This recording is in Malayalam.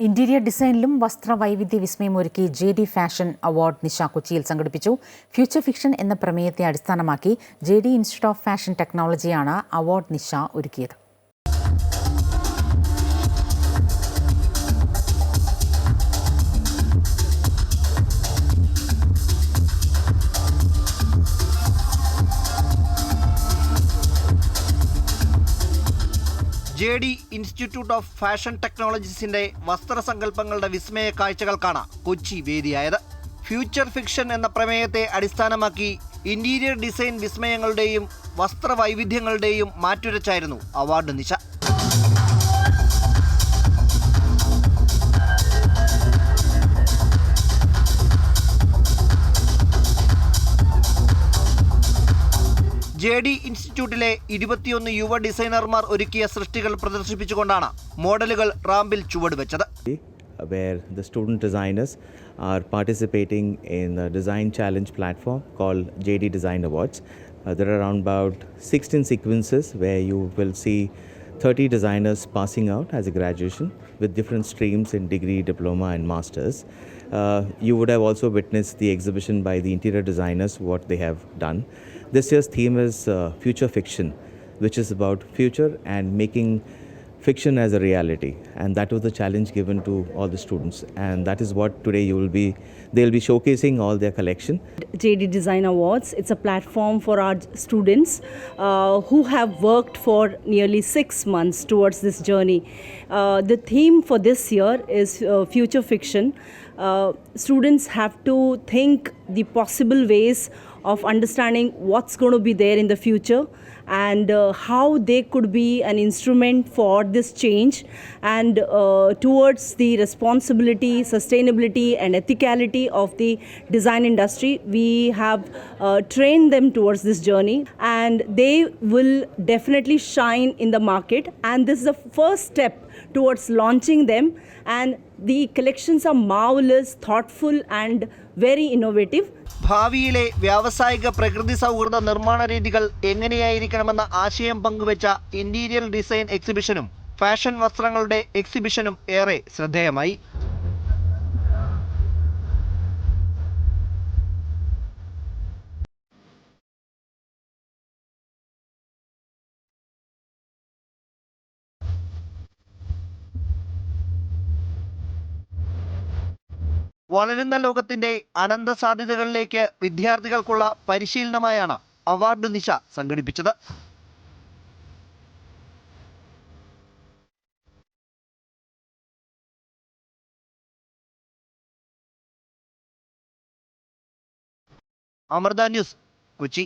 ഇന്റീരിയർ ഡിസൈനിലും വസ്ത്ര വൈവിധ്യ വിസ്മയമൊരുക്കി ജെ ഡി ഫാഷൻ അവാർഡ് നിശ കൊച്ചിയിൽ സംഘടിപ്പിച്ചു. ഫ്യൂച്ചർ ഫിക്ഷൻ എന്ന പ്രമേയത്തെ അടിസ്ഥാനമാക്കി J D institute of fashion ടെക്നോളജിയാണ് award നിശ ഒരുക്കിയത്. J D institute of fashion ടെക്നോളജീസിന്റെ വസ്ത്രസങ്കല്പങ്ങളുടെ വിസ്മയ കാഴ്ചകൾക്കാണ് കൊച്ചി വേദിയായത്. ഫ്യൂച്ചർ ഫിക്ഷൻ എന്ന പ്രമേയത്തെ അടിസ്ഥാനമാക്കി ഇന്റീരിയർ ഡിസൈൻ വിസ്മയങ്ങളുടെയും വസ്ത്രവൈവിധ്യങ്ങളുടെയും മാറ്റുരച്ചായിരുന്നു അവാർഡ് നിശ. ജെ ഡി ഇൻസ്റ്റിറ്റ്യൂട്ടിലെ ഇരുപത്തിയൊന്ന് യുവ ഡിസൈനർമാർ ഒരുക്കിയ സൃഷ്ടികൾ പ്രദർശിപ്പിച്ചുകൊണ്ടാണ് മോഡലുകൾ റാമ്പിൽ ചുവടുവെച്ചത് where the student designers are participating in a design challenge platform called JD Design Awards. Uh, there are around about 16 sequences where you will see 30 designers passing out as a graduation with different streams in degree, diploma, and masters. Uh, you would have also witnessed the exhibition by the interior designers, what they have done. This year's theme is uh, future fiction, which is about future and making fiction as a reality and that was the challenge given to all the students and that is what today you will be they'll be showcasing all their collection JD Design Awards. It's a platform for our students uh, who have worked for nearly six months towards this journey. Uh, the theme for this year is uh, future fiction. Uh, students have to think the possible ways of understanding what's going to be there in the future and uh, how they could be an instrument for this change and uh, towards the responsibility, sustainability, and ethicality of the design industry. We have uh, trained them towards this journey and they will definitely shine in the market. And this is the first step towards launching them. And the collections are marvelous, thoughtful, and very innovative. ഭാവിയിലെ വ്യാവസായിക പ്രകൃതി സൗഹൃദ നിർമ്മാണ രീതികൾ എങ്ങനെയായിരിക്കണമെന്ന ആശയം പങ്കുവച്ച ഇന്റീരിയർ ഡിസൈൻ എക്സിബിഷനും ഫാഷൻ വസ്ത്രങ്ങളുടെ എക്സിബിഷനും ഏറെ ശ്രദ്ധേയമായി വളരുന്ന ലോകത്തിന്റെ അനന്ത സാധ്യതകളിലേക്ക് വിദ്യാർത്ഥികൾക്കുള്ള പരിശീലനമായാണ് അവാർഡ് നിശ സംഘടിപ്പിച്ചത്. അമൃത ന്യൂസ് കൊച്ചി.